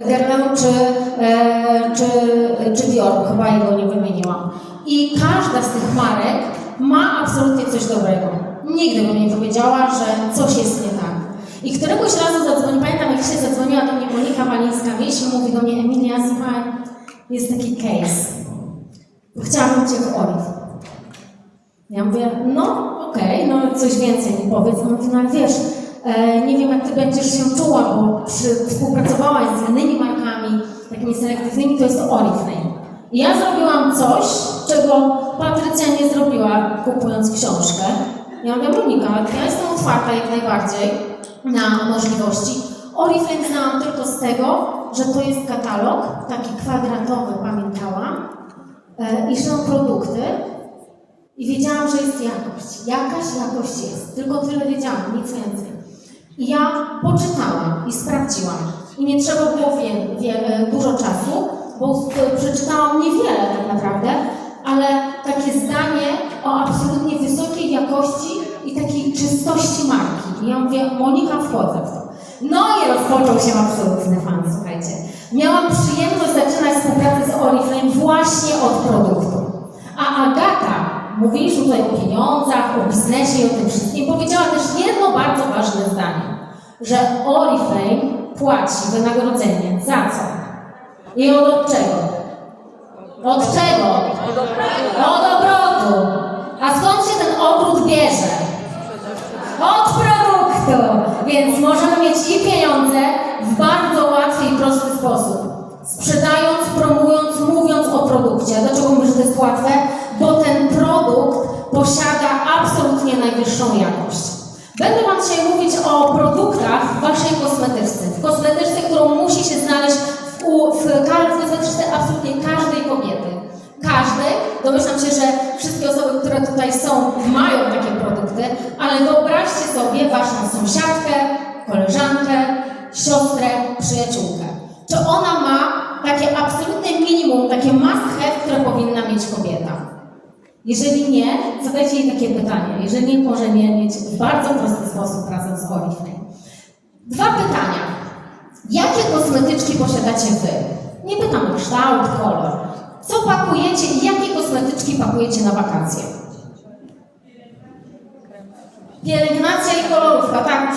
Guerlain czy, e, czy, czy Dior, chyba jego nie wymieniłam. I każda z tych marek ma absolutnie coś dobrego. Nigdy bym nie powiedziała, że coś jest nie tak. I któregoś razu zadzwoni, pamiętam jak się zadzwoniła do mnie Monika Walińska-Mieś i mówi do mnie, Emilia, słuchaj, jest taki case. Chciałabym Cię w Olive. Ja mówię, no okej, no coś więcej mi powiedz. On mówi, no ale wiesz, nie wiem jak ty będziesz się czuła, bo współpracowałaś z innymi markami, takimi selektywnymi, to jest Oriflame. Ja zrobiłam coś, czego Patrycja nie zrobiła kupując książkę. Ja mówię, Monika, ja jestem otwarta jak najbardziej na możliwości. Oriflame znałam tylko z tego, że to jest katalog, taki kwadratowy, pamiętałam, e, i są produkty, i wiedziałam, że jest jakość. Jakaś jakość jest. Tylko tyle wiedziałam, nic więcej. Ja poczytałam i sprawdziłam. I nie trzeba było wie, wie, dużo czasu, bo e, przeczytałam niewiele tak naprawdę, ale takie zdanie o absolutnie wysokiej jakości i takiej czystości marki. I ja mówię, Monika, wchodzę w to. No i rozpoczął się absolutny fan, słuchajcie. Miałam przyjemność zaczynać współpracę z Oriflame właśnie od produktu. A Agata, mówiliśmy tutaj o pieniądzach, o biznesie i o tym wszystkim, powiedziała też jedno bardzo ważne zdanie, że Oriflame płaci wynagrodzenie za co? I od, czego? Od czego? Od obrotu. A skąd się ten obrót bierze? Od produktu. Więc możemy mieć i pieniądze w bardzo łatwy i prosty sposób. Sprzedając, promując, mówiąc o produkcie. Dlaczego mówię, że to jest łatwe? Posiada absolutnie najwyższą jakość. Będę Wam dzisiaj mówić o produktach w Waszej kosmetyczce. W kosmetyczce, którą musi się znaleźć w, w, w kosmetyczce absolutnie każdej kobiety. Każdej. Domyślam się, że wszystkie osoby, które tutaj są, mają takie produkty, ale wyobraźcie sobie Waszą sąsiadkę, koleżankę, siostrę, przyjaciółkę. Czy ona ma takie absolutne minimum, takie must have, które powinna mieć kobieta? Jeżeli nie, zadajcie jej takie pytanie. Jeżeli nie, może nie mieć w bardzo prosty sposób razem z Oriflame. Dwa pytania. Jakie kosmetyczki posiadacie Wy? Nie pytam o kształt, kolor. Co pakujecie i jakie kosmetyczki pakujecie na wakacje? Pielęgnacja i kolorówka, tak,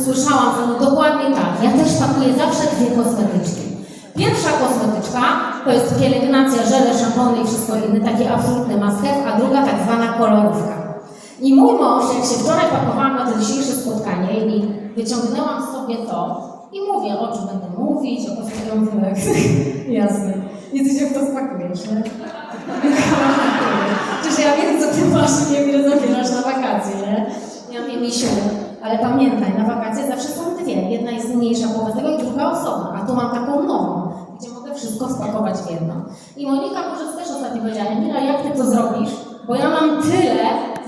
usłyszałam, no dokładnie tak. Ja też pakuję zawsze dwie kosmetyczki. Pierwsza kosmetyczka to jest pielęgnacja, żele, szampony i wszystko inne, takie absolutne must a druga tak zwana kolorówka. I mój mąż, jak się wczoraj pakowałam na to dzisiejsze spotkanie i wyciągnęłam sobie to i mówię, o czym będę mówić, o kosmetycznych Jasne. I ty się w to spakujesz, nie? Przecież ja wiem, co ty masz, nie ile zabierasz na wakacje, nie? Ja mówię, Misiu, ale pamiętaj, na wakacje zawsze są dwie. Jedna jest mniejsza wobec tego i druga osoba. A tu mam taką nową, gdzie mogę wszystko spakować w jedno. I Monika może też ostatnio powiedziała, Mila, jak ty to zrobisz? Bo ja mam tyle,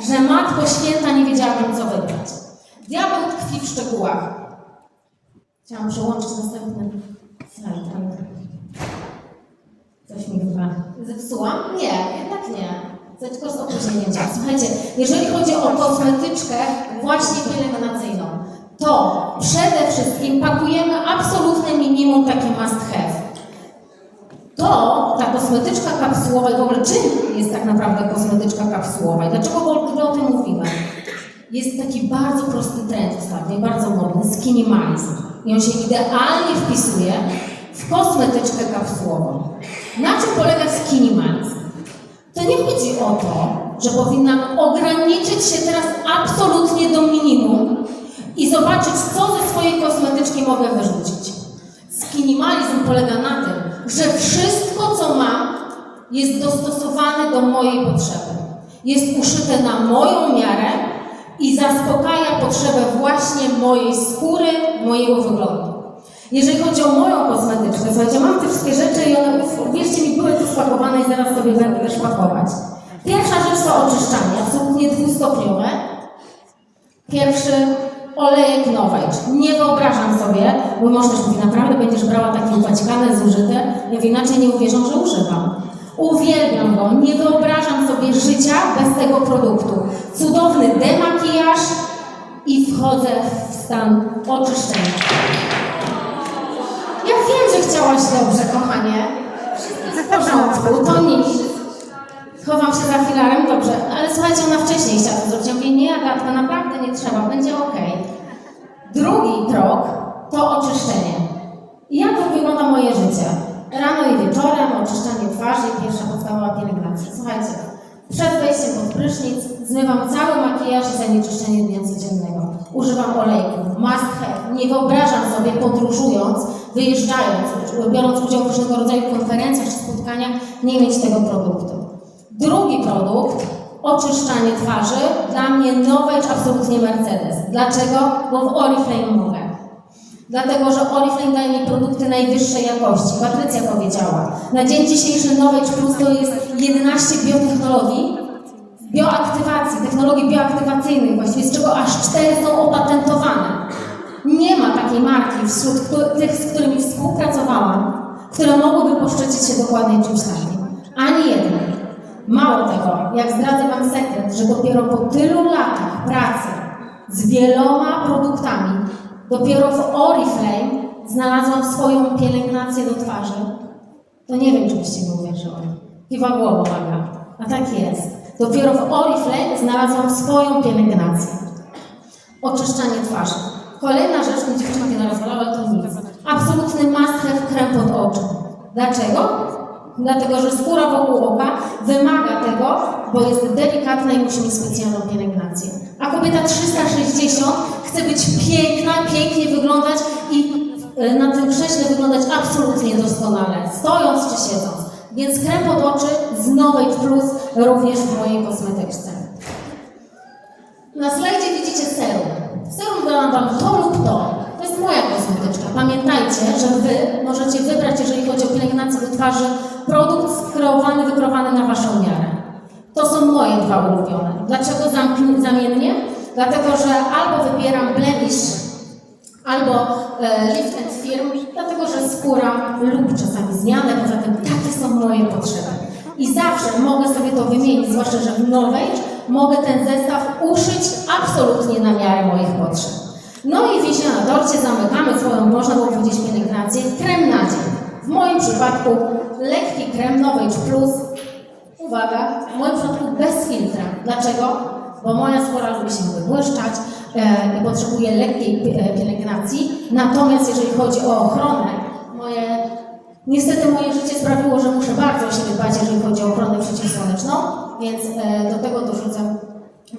że Matko Święta nie wiedziałabym, co wybrać. Diabeł tkwi w szczegółach. Chciałam przełączyć następny slajd, ale coś mi chyba zepsułam. Nie, jednak nie. Tylko z opóźnieniem. Słuchajcie, jeżeli chodzi o kosmetyczkę właśnie pielęgnacyjną, to przede wszystkim pakujemy absolutne minimum takie must have. To ta kosmetyczka kapsułowa i w ogóle czym jest tak naprawdę kosmetyczka kapsułowa i dlaczego w ogóle o tym mówimy? Jest taki bardzo prosty trend ostatnio, bardzo modny, skinimalizm. I on się idealnie wpisuje w kosmetyczkę kapsułową. Na czym polega skinimalizm? To nie chodzi o to, że powinnam ograniczyć się teraz absolutnie do minimum i zobaczyć, co ze swojej kosmetyczki mogę wyrzucić. Skinimalizm polega na tym, że wszystko, co mam, jest dostosowane do mojej potrzeby. Jest uszyte na moją miarę i zaspokaja potrzebę właśnie mojej skóry, mojego wyglądu. Jeżeli chodzi o moją kosmetyczkę, słuchajcie, mam te wszystkie rzeczy i one, wierzcie mi, były tu i zaraz sobie będę też pakować. Pierwsza rzecz to oczyszczanie, absolutnie dwustopniowe. Pierwszy olejek Nowage. Nie wyobrażam sobie, bo mąż też mówi, naprawdę będziesz brała takie upaćkane, zużyte, ja inaczej nie uwierzą, że używam. Uwielbiam go, nie wyobrażam sobie życia bez tego produktu. Cudowny demakijaż i wchodzę w stan oczyszczenia. Ja wiem, że chciałaś dobrze, kochanie. W porządku, Chowam się za filarem, dobrze, ale słuchajcie, ona wcześniej chciała to zrobić. Ja mówię, nie naprawdę nie trzeba, będzie okej. Drugi krok to oczyszczenie. Jak wygląda moje życie? Rano i wieczorem, oczyszczanie twarzy, pierwsza podstawowa pielęgnacja. Słuchajcie, przed wejściem pod prysznic zmywam cały makijaż i zanieczyszczenie dnia codziennego. Używam olejku, must have. Nie wyobrażam sobie podróżując, wyjeżdżając, biorąc udział w różnego rodzaju konferencjach czy spotkaniach, nie mieć tego produktu. Drugi produkt, oczyszczanie twarzy, dla mnie Novage absolutnie Mercedes. Dlaczego? Bo w Oriflame mogę. Dlatego, że Oriflame daje mi produkty najwyższej jakości. Patrycja powiedziała, na dzień dzisiejszy Novage Plus to jest 11 biotechnologii, bioaktywacji, technologii bioaktywacyjnych właściwie, z czego aż 4 są opatentowane. Nie ma takiej marki wśród tych, z którymi współpracowałam, które mogłyby poszczycić się dokładnie czymś takim. Ani jednej. Mało tego, jak zdradzę Wam sekret, że dopiero po tylu latach pracy z wieloma produktami, dopiero w Oriflame znalazłam swoją pielęgnację do twarzy, to nie wiem, czy byście mi uwierzyły. Kiwa głową, Aga. A tak jest. Dopiero w Oriflame znalazłam swoją pielęgnację. Oczyszczanie twarzy. Kolejna rzecz, mi dziewczynki narozwalały, to nic. Absolutny must have krem pod oczy. Dlaczego? Dlatego, że skóra wokół oka wymaga tego, bo jest delikatna i musi mieć specjalną pielęgnację. A kobieta 360 chce być piękna, pięknie wyglądać i e, na tym krześle wyglądać absolutnie doskonale, stojąc czy siedząc. Więc krem pod oczy z Novate Plus również w mojej kosmetyczce. Na slajdzie widzicie serum. Serum dałam Wam to lub to. To jest moja kosmetyczka. Pamiętajcie, że Wy możecie wybrać, jeżeli chodzi o pielęgnację do twarzy, produkt skreowany, wykreowany na Waszą miarę. To są moje dwa ulubione. Dlaczego zamiennie? Dlatego, że albo wybieram blemish, albo e, lift and firm, dlatego, że skóra lubi czasami zmianę, poza tym takie są moje potrzeby. I zawsze mogę sobie to wymienić, zwłaszcza, że w nowej mogę ten zestaw uszyć absolutnie na miarę moich potrzeb. No i wiśnia na dorcie, zamykamy swoją, można było powiedzieć, pielęgnację, krem na dzień. W moim przypadku lekki krem Novage Plus, uwaga, w moim przypadku bez filtra. Dlaczego? Bo moja skóra lubi się wybłyszczać e, i potrzebuje lekkiej e, pielęgnacji. Natomiast jeżeli chodzi o ochronę, moje, niestety moje życie sprawiło, że muszę bardzo siebie dbać, jeżeli chodzi o ochronę przeciwsłoneczną, więc e, do tego dorzucam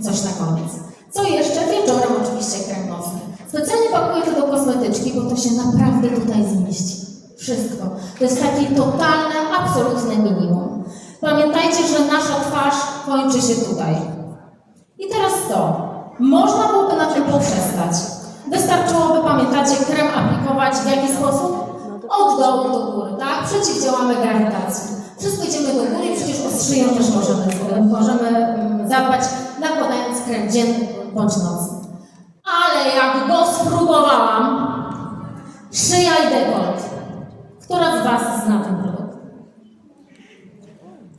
coś na koniec. Co jeszcze? Wieczorem oczywiście krem nocny. Specjalnie pakuję to do kosmetyczki, bo to się naprawdę tutaj zmieści. Wszystko. To jest takie totalne, absolutne minimum. Pamiętajcie, że nasza twarz kończy się tutaj. I teraz co? Można byłoby na tym poprzestać. Wystarczyłoby, pamiętacie, krem aplikować w jaki sposób? Od dołu do góry, tak? Przeciwdziałamy grawitacji. Wszystko idziemy do góry przecież o szyję też możemy, możemy mm, zadbać, nakładając krem dzienny bądź nocny. Ale jak go spróbowałam, szyja i dekolt. Która z Was zna ten produkt?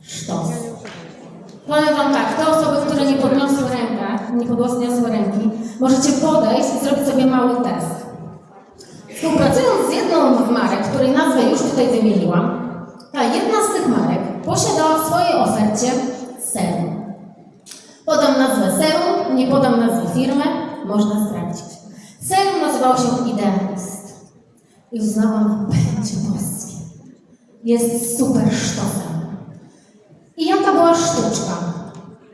Sztos. Powiem Wam tak, te osoby, które nie podniosły rękę, nie podniosły ręki, możecie podejść i zrobić sobie mały test. Współpracując z jedną z marek, której nazwę już tutaj wymieniłam, ta jedna z tych marek posiadała w swojej ofercie serum. Podam nazwę serum, nie podam nazwy firmy, można sprawdzić. Serum nazywało się Idealist. I uznałam, będzie boskie. Jest super sztosem. I jaka była sztuczka?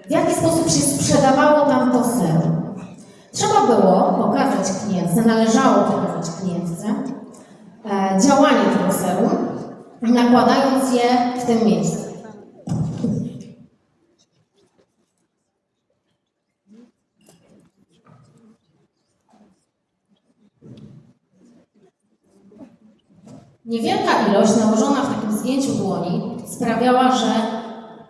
W jaki sposób się sprzedawało tam to serum? Trzeba było pokazać klientce, należało pokazać klientce e, działanie tego serum, nakładając je w tym miejscu. Niewielka ilość nałożona w takim zdjęciu dłoni sprawiała, że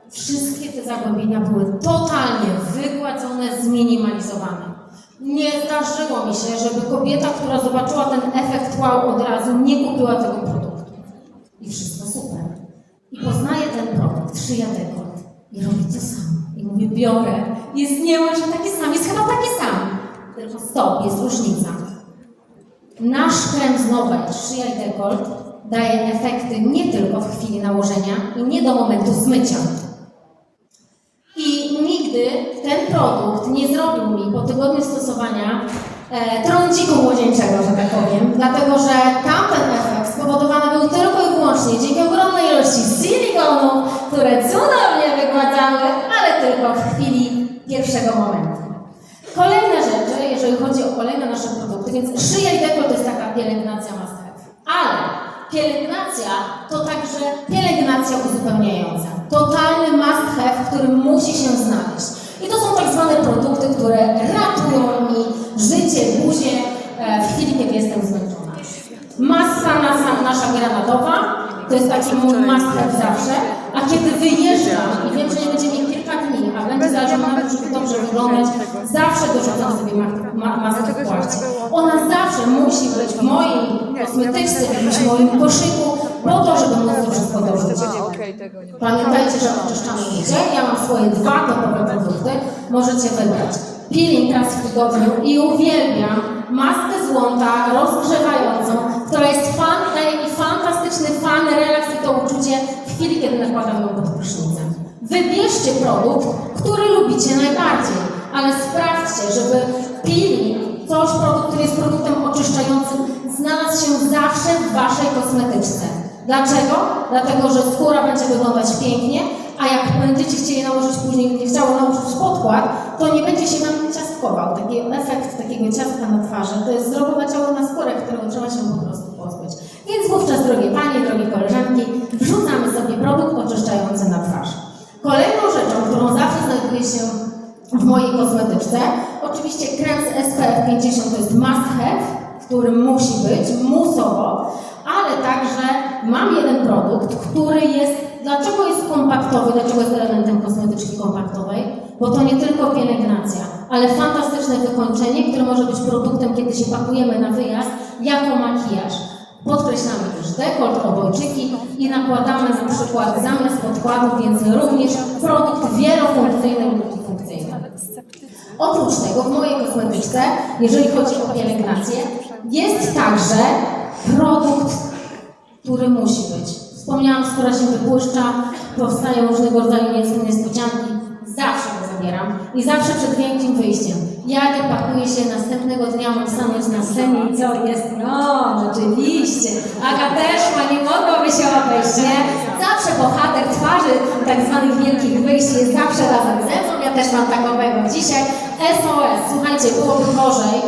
wszystkie te zagłębienia były totalnie wygładzone, zminimalizowane. Nie zdarzyło mi się, żeby kobieta, która zobaczyła ten efekt wow od razu, nie kupiła tego produktu. I wszystko super. I poznaje ten produkt, szyja dekolt i robi to samo. I mówię, biorę. Jest niemalże taki sam, jest chyba taki sam. Tylko stop, jest różnica. Nasz krem z Novage, szyja i dekolt, daje efekty nie tylko w chwili nałożenia i nie do momentu zmycia. I nigdy ten produkt nie zrobił mi po tygodniu stosowania e, trądziku młodzieńczego, że tak powiem, dlatego że tamten efekt spowodowany był tylko i wyłącznie dzięki ogromnej ilości silikonu, które cudownie wygładzały, ale tylko w chwili pierwszego momentu. Kolejne rzeczy, jeżeli chodzi o kolejne nasze produkty, więc szyja i dekolt to jest taka pielęgnacja have. Ale pielęgnacja to także pielęgnacja uzupełniająca. Totalny must have, w którym musi się znaleźć. I to są tak zwane produkty, które ratują mi życie, buzię e, w chwili, kiedy jestem zmęczona. Masa nasza, nasza granatowa, to jest taki mój must have zawsze, a kiedy wyjeżdżam i wiem, że nie będzie mi kilka dni, a będzie zależało na tym, żeby dobrze wyglądać, zawsze dorzucam sobie ma- ma- maskę w płaszcz. Ona zawsze musi mojej kosmetyczce, w jakimś moim koszyku, po to, żeby móc to wszystko dorzucić. Pamiętajcie, że oczyszczamy wiecie. Ja mam swoje dwa topowe produkty. Możecie wybrać. Peeling raz w tygodniu i uwielbiam maskę z łąta rozgrzewającą, która jest fan, daje mi fantastyczny fan, relaks i to uczucie w chwili, kiedy nakładam ją pod prysznicem. Wybierzcie produkt, który lubicie najbardziej, ale sprawdźcie, żeby peeling, coś, który jest produktem oczyszczającym, znalazł się zawsze w Waszej kosmetyczce. Dlaczego? Dlatego, że skóra będzie wyglądać pięknie, a jak będziecie chcieli nałożyć później, będzie chciało nałożyć podkład, to nie będzie się Wam ciastkował. Taki efekt takiego ciastka na twarzy to jest zdrowe ciało na skórę, którego trzeba się po prostu pozbyć. Więc wówczas, drogie Panie, drogie koleżanki, wrzucamy sobie produkt oczyszczający na twarz. Kolejną rzeczą, którą zawsze znajduje się w mojej kosmetyczce, oczywiście krem z SPF 50 to jest must have, który musi być, musowo, ale także mam jeden produkt, który jest, dlaczego jest kompaktowy, dlaczego jest elementem kosmetyczki kompaktowej? Bo to nie tylko pielęgnacja, ale fantastyczne wykończenie, które może być produktem, kiedy się pakujemy na wyjazd, jako makijaż. Podkreślamy też dekolt, obojczyki i nakładamy na przykład zamiast podkładu, więc również produkt wielofunkcyjny multifunkcyjny. Oprócz tego w mojej kosmetyczce, jeżeli chodzi o pielęgnację, jest także produkt, który musi być. Wspomniałam, skóra się wypuszcza, powstają różnego rodzaju nies- niespodzianki. Zawsze go zabieram i zawsze przed wielkim wyjściem. Jadę, pakuję się, następnego dnia mam stanąć na scenie i co jest? No, oczywiście. Aga też ma, nie mogłoby się obejść, nie? Zawsze bohater twarzy tak zwanych wielkich wyjść jest zawsze razem ze mną. Ja też mam takowego dzisiaj. SOS, słuchajcie, byłoby gorzej.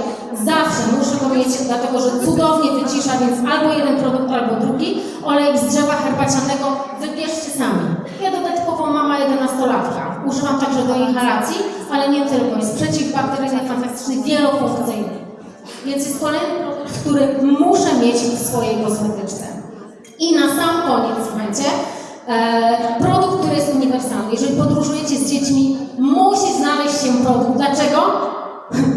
Zawsze muszę mieć, dlatego że cudownie wycisza, więc albo jeden produkt, albo drugi. Olejek z drzewa herbacianego wybierzcie sami. Ja dodatkowo mama 11-latka. Używam także do inhalacji, ale nie tylko. Jest przeciwbakteryjny, fantastyczny, wielofunkcyjny. Więc jest kolejny produkt, który muszę mieć w swojej kosmetyczce. I na sam koniec, słuchajcie, e, produkt, który jest uniwersalny. Jeżeli podróżujecie z dziećmi, musi znaleźć się produkt. Dlaczego?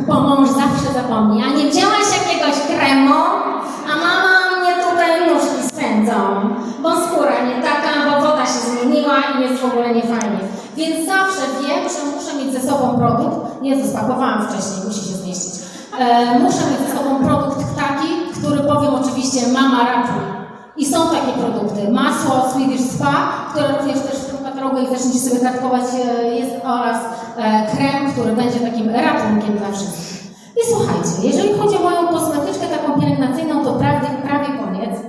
Bo mąż zawsze zapomni. A nie wzięłaś jakiegoś kremu? A mama mnie tutaj nóżki spędzą. Bo skóra nie taka, bo woda się zmieniła i jest w ogóle niefajnie. Więc zawsze wiem, że muszę mieć ze sobą produkt. Nie, spakowałam wcześniej, musi się zmieścić. E, muszę mieć ze sobą produkt taki, który powiem oczywiście mama ratuj. I są takie produkty. Masło Swedish Spa, które również też w tym katalogu, jak zaczniecie sobie kartkować, e, jest oraz e, krem, który będzie takim ratunkiem dla wszystkich. I słuchajcie, jeżeli chodzi o moją kosmetyczkę taką pielęgnacyjną, to prawie, prawie koniec.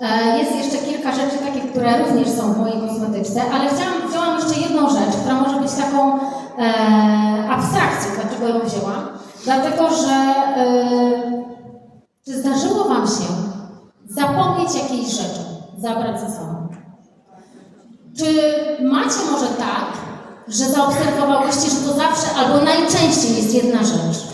E, Jest jeszcze kilka rzeczy takich, które również są w mojej kosmetyczce, ale chciałam, wzięłam jeszcze jedną rzecz, która może być taką abstrakcją, dlaczego ją wzięłam. Dlatego, że czy zdarzyło Wam się zapomnieć jakiejś rzeczy, zabrać ze sobą? Czy macie może tak, że zaobserwowałyście, że to zawsze albo najczęściej jest jedna rzecz?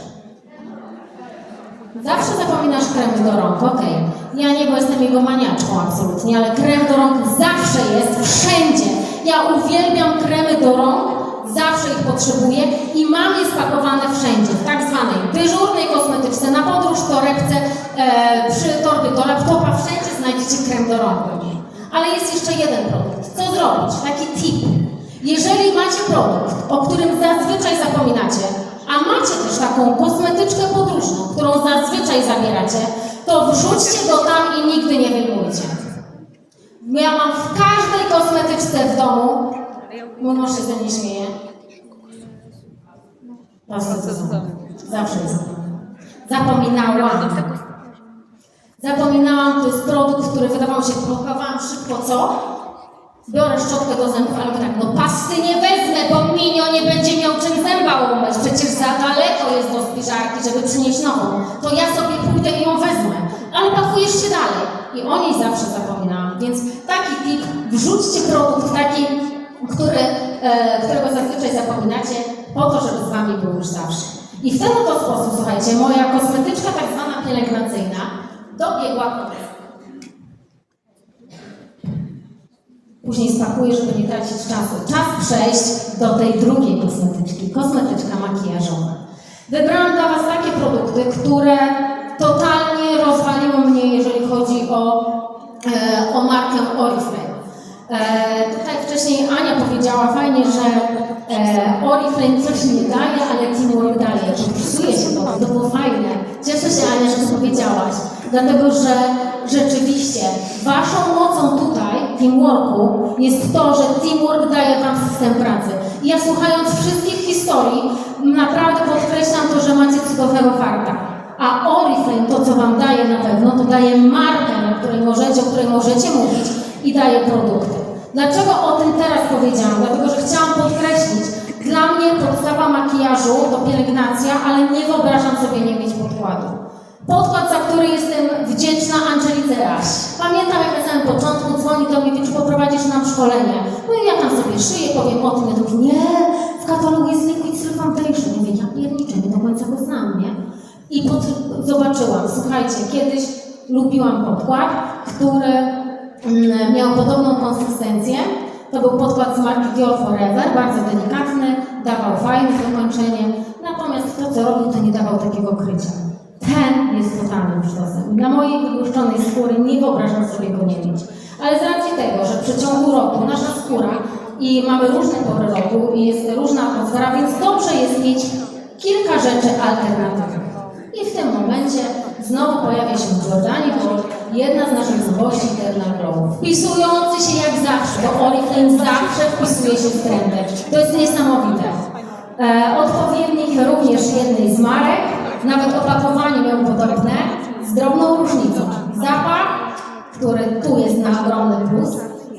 Zawsze zapominasz kremy do rąk, okej. Ja nie, bo jestem jego maniaczką absolutnie, ale krem do rąk zawsze jest, wszędzie. Ja uwielbiam kremy do rąk, zawsze ich potrzebuję i mam je spakowane wszędzie, w tak zwanej dyżurnej kosmetyczce, na podróż, torebce, e, przy torbie do laptopa, wszędzie znajdziecie krem do rąk. Ale jest jeszcze jeden produkt. Co zrobić? Taki tip. Jeżeli macie produkt, o którym zazwyczaj zapominacie, a macie też taką kosmetyczkę podróżną, którą zazwyczaj zabieracie, to wrzućcie go tam i nigdy nie wyjmujcie. Ja mam w każdej kosmetyczce w domu, mój mąż się ze mnie śmieje. Zawsze samo. Zawsze jest. Zapominałam. Zapominałam, to jest produkt, który wydawał się, blokowałam szybko, co? Biorę szczotkę do zębów, ale tak, no pasty nie wezmę, bo Minio nie będzie miał czym zęba umyć. Przecież za daleko jest do spiżarki, żeby przynieść nową. To ja sobie pójdę i ją wezmę. Ale pakujesz się dalej. I o niej zawsze zapominałam. Więc taki tip, wrzućcie produkt taki, który, e, którego zazwyczaj zapominacie, po to, żeby z wami był już zawsze. I w ten oto sposób, słuchajcie, moja kosmetyczka tak zwana pielęgnacyjna dobiegła końca. Później spakuję, żeby nie tracić czasu. Czas przejść do tej drugiej kosmetyczki. Kosmetyczka makijażowa. Wybrałam dla Was takie produkty, które totalnie rozwaliły mnie, jeżeli chodzi o, e, o markę Oriflame. E, tutaj wcześniej Ania powiedziała fajnie, że e, Oriflame coś nie daje, ale Teamwork daje. Podpisuje się to, to było fajne. Cieszę się Ania, że to powiedziałaś, dlatego że rzeczywiście Waszą mocą tutaj, Teamworku, jest to, że Teamwork daje Wam system pracy. I ja słuchając wszystkich historii, naprawdę podkreślam to, że macie cudownego farta. A Oriflame, to co Wam daje na pewno, to daje markę, o której możecie, o której możecie mówić i daje produkty. Dlaczego o tym teraz powiedziałam? Dlatego, że chciałam podkreślić, dla mnie podstawa makijażu to pielęgnacja, ale nie wyobrażam sobie nie mieć podkładu. Podkład, za który jestem wdzięczna Angelice Raś. Pamiętam, jak na samym początku dzwoni do mnie, czy poprowadzisz nam szkolenie. No i ja tam sobie szyję, powiem o tym, ja mówię, nie, w katalogu jest Liquid Silk Foundation. Mówię, ja pierniczę, nie do końca go znam, nie? I pod, zobaczyłam, słuchajcie, kiedyś lubiłam podkład, który miał podobną konsystencję. To był podkład z marki Dior Forever, bardzo delikatny, dawał fajne wykończenie, natomiast to, co robił, to nie dawał takiego krycia. Ten jest totalnym sztosem. Dla mojej wygłuszczonej skóry nie wyobrażam sobie go nie mieć. Ale z racji tego, że w przeciągu roku nasza skóra i mamy różne pory roku i jest różna atmosfera, więc dobrze jest mieć kilka rzeczy alternatywnych. I w tym momencie znowu pojawia się Jordani Gold, jedna z naszych nowości Eternal Glow. Wpisujący się jak zawsze, bo Oriflame zawsze wpisuje się w trendy. To jest niesamowite. E, odpowiednik również jednej z marek, nawet opakowanie miał podobne, z drobną różnicą. Zapach, który tu jest na ogromny plus,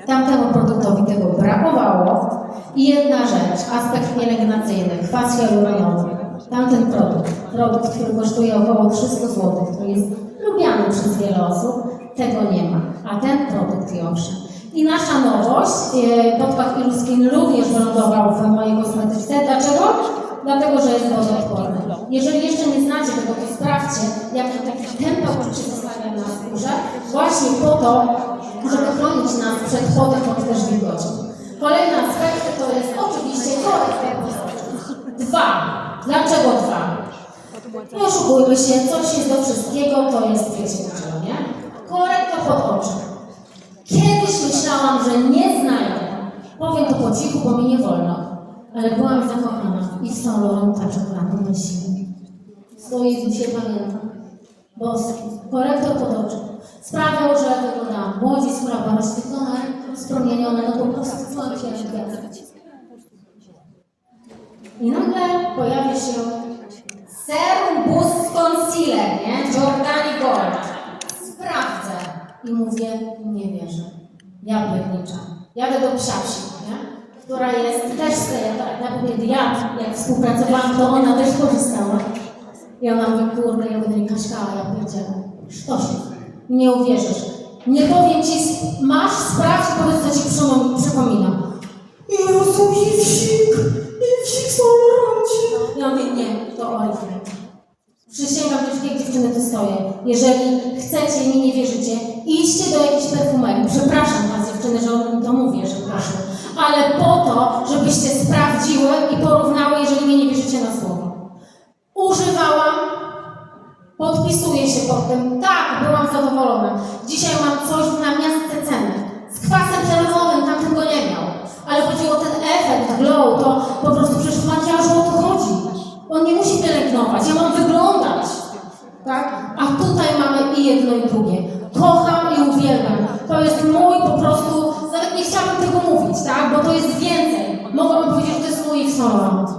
tamtemu produktowi tego brakowało. I jedna rzecz, aspekt pielęgnacyjny, kwas hialuronowy. Tamten produkt, produkt, który kosztuje około 300 zł, który jest lubiany przez wiele osób, tego nie ma. A ten produkt i owszem. I nasza nowość, e, podkład Iluskin również wylądował w mojej kosmetyczce. Dlaczego? Dlatego, że jest wodoodporny. Jeżeli jeszcze nie znacie tego, to sprawdźcie, jak taki tempeł się zostawia na skórze, właśnie po to, żeby chronić nas przed potem bądź też wilgocią. Kolejny aspekt to jest oczywiście korektor. Dwa. Dlaczego dwa? Nie oszukujmy się, coś jest do wszystkiego, to jest wiecie dlaczego, nie? Korektor pod oczy. Kiedyś myślałam, że nie znajdę. Powiem to po cichu, bo mi nie wolno. Ale byłam zakochana i z tą Lorą czekoladą na siłę. Stoi tu się pamiętam. Boski. Korektor pod oczy. Sprawiał, że wyglądałam młodzi, była rozświetlona, rozpromieniona, no po prostu czułam się jak. I nagle pojawia się Serum Boost Concealer, nie? Jordani Gold. Sprawdzę. I mówię, nie wierzę. Ja pierniczę. Jadę do psiasi, nie? Która jest też z tej, ja mówię, ja jak współpracowałam, to ona też korzystała. I ona mówi, kurde, ja będę nie kaśkała, ja pierdzielę. Sztosik. Nie uwierzysz. Nie powiem ci, masz, sprawdź powiedz, co ci przypom- przypomina. Jezu, Iwsik! Iwsik Oloranci! Ja to Oriflame. Przysięgam, jak dziewczyny tu stoję. Jeżeli chcecie i mi nie wierzycie, idźcie do jakiejś perfumerii. Przepraszam was dziewczyny, że o tym to mówię, że proszę. Ale po to, żebyście sprawdziły i porównały, jeżeli mi nie wierzycie na słowo. Używałam, podpisuję się pod tym. Tak, byłam zadowolona. Dzisiaj mam coś na miastce ceny. Z kwasem żelazowym, tamten go nie miał. Ale chodziło o ten efekt, glow, to po prostu przecież w makijażu to. On nie musi pielęgnować, ja mam wyglądać. Tak? A tutaj mamy i jedno, i drugie. Kocham i uwielbiam. To jest mój po prostu, nawet nie chciałabym tego mówić, tak? Bo to jest więcej. Mogłabym powiedzieć, że to jest mój Xololand.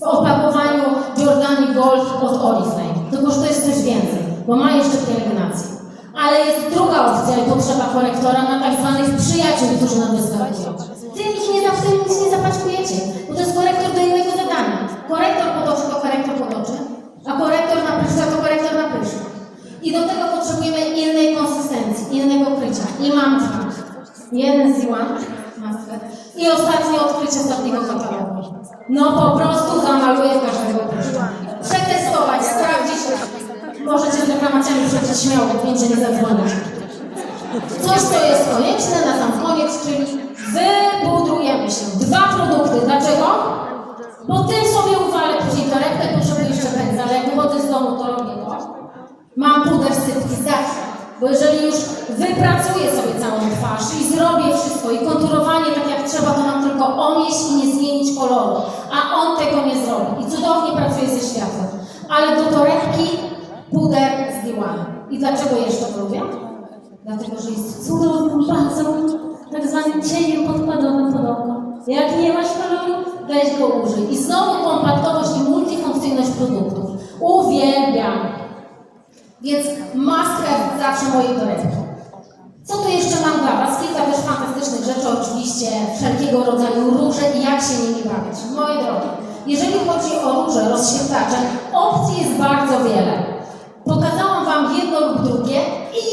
W opakowaniu Jordani Gold od Oriflame. Tylko, że to jest coś więcej, bo ma jeszcze pielęgnację. Ale jest druga opcja i potrzeba korektora na tak zwanych przyjaciół, którzy nam wystarczają. Katalogu. No po prostu tylko omieść i nie zmienić koloru. A on tego nie zrobi. I cudownie pracuje ze światłem. Ale do torebki puder z. I dlaczego jeszcze to lubię? Dlatego, że jest cudowną bazą, tak zwanym cieniem podkładowym pod oko. Jak nie masz koloru, weź go użyj. I znowu kompaktowość i multifunkcyjność produktów. Uwielbiam. Więc must have zawsze moje torebki. Co tu jeszcze mam dla Was? Kilka też fantastycznych rzeczy, oczywiście wszelkiego rodzaju róże i jak się nimi bawić. Moi drodzy, jeżeli chodzi o róże, rozświetlacze, opcji jest bardzo wiele. Pokazałam Wam jedno lub drugie i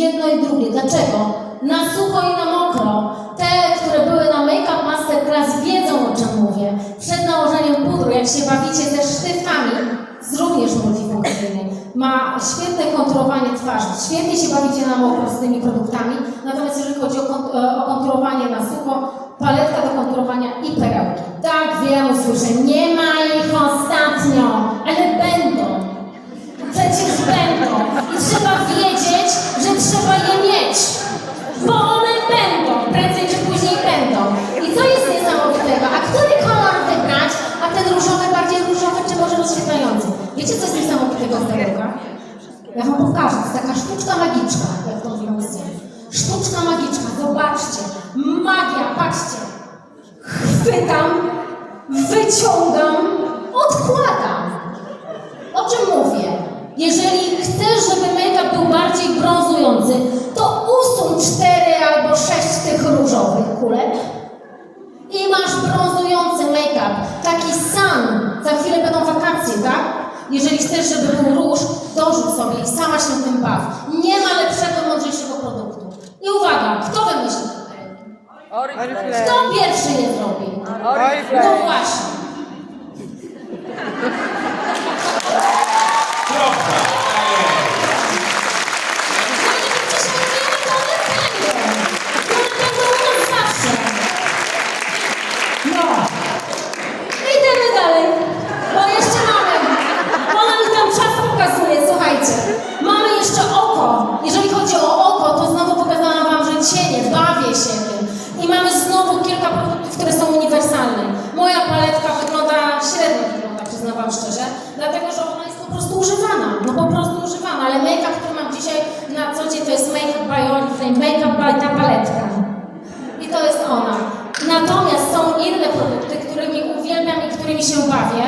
jedno i drugie. Dlaczego? Na sucho i na mokro. Te, które były na Make Up Masterclass wiedzą o czym mówię. Przed nałożeniem pudru, jak się bawicie również multifunkcyjnej. Ma świetne konturowanie twarzy. Świetnie się bawicie na mokro z tymi produktami. Natomiast jeżeli chodzi o, kont- e, o na sucho, paletka do konturowania i perełki. Tak, wiem, usłyszę. Nie ma ich ostatnio, ale będą. Przecież będą. I trzeba wiedzieć, że trzeba je mieć. Bo Wiecie, co jest niesamowitego w perełkach? Ja wam pokażę. To taka sztuczka magiczna, jak to mówią. Sztuczka magiczna. Zobaczcie. Magia. Patrzcie. Chwytam, wyciągam, odkładam. O czym mówię? Jeżeli chcesz, żeby make-up był bardziej brązujący, to usuń cztery albo sześć tych różowych kulek i masz brązujący make-up. Taki sam. Za chwilę będą wakacje, tak? Jeżeli chcesz, żeby był róż, dorzuć sobie i sama się tym baw. Nie ma lepszego, mądrzejszego produktu. I uwaga, kto wymyślił te perełki? Kto pierwszy je zrobi? No właśnie. No. Idziemy dalej, bo jeszcze mamy. Ona mi tam czas pokazuje, słuchajcie. Mamy jeszcze oko. Jeżeli chodzi o oko, to znowu pokazałam Wam, że cienie, bawię się tym. I mamy znowu kilka produktów, które są uniwersalne. Moja paletka wygląda średnio, wygląda, przyznam Wam szczerze, dlatego, że ona jest po prostu używana. No po prostu używana, ale make-up, który mam dzisiaj na co dzień, to jest make-up by Oriflame, make-up by ta paletka. I to jest ona. Natomiast są inne produkty, którymi uwielbiam i którymi się bawię.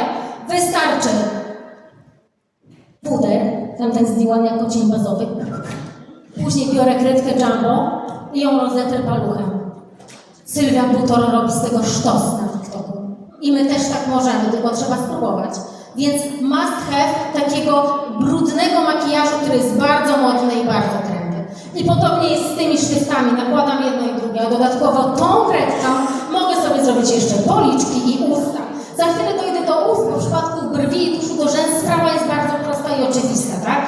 Wystarczy puder, tamten zdjęłam jako cień bazowy. Później biorę kredkę jumbo i ją rozletrę paluchem. Sylwia Butor robi z tego sztos na TikToku. I my też tak możemy, tylko trzeba spróbować. Więc must have takiego brudnego makijażu, który jest bardzo modny i bardzo trendy. I podobnie jest z tymi sztyftami. Nakładam jedno i drugie, a dodatkowo tą kredką mogę sobie zrobić jeszcze policzki i usta. Za chwilę dojdę do ust, bo w przypadku brwi i tuszu do rzęs sprawa jest bardzo prosta i oczywista, tak?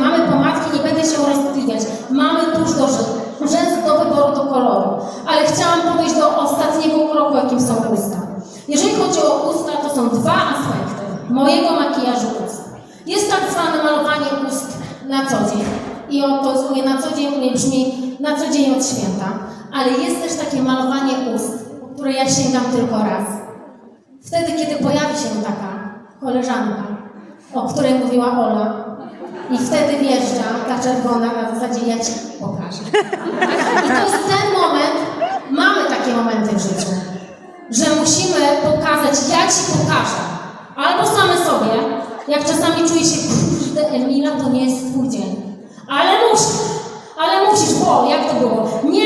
Mamy pomadki, nie będę się roztliwiać. Mamy do rzęs, do wyboru do koloru. Ale chciałam podejść do ostatniego kroku, jakim są usta. Jeżeli chodzi o usta, to są dwa aspekty mojego makijażu ust. Jest tak zwane malowanie ust na co dzień. I o to mówię na co dzień, nie brzmi na co dzień od święta. Ale jest też takie malowanie ust, które ja sięgam tylko raz. Wtedy, kiedy pojawi się taka koleżanka, o której mówiła Ola, i wtedy wjeżdża ta czerwona na zasadzie ja ci pokażę. I to jest ten moment, mamy takie momenty w życiu, że musimy pokazać, ja ci pokażę. Albo same sobie, jak czasami czuję się, kurde Emila, to nie jest twój dzień. Ale musisz, ale musisz, bo jak to było? Nie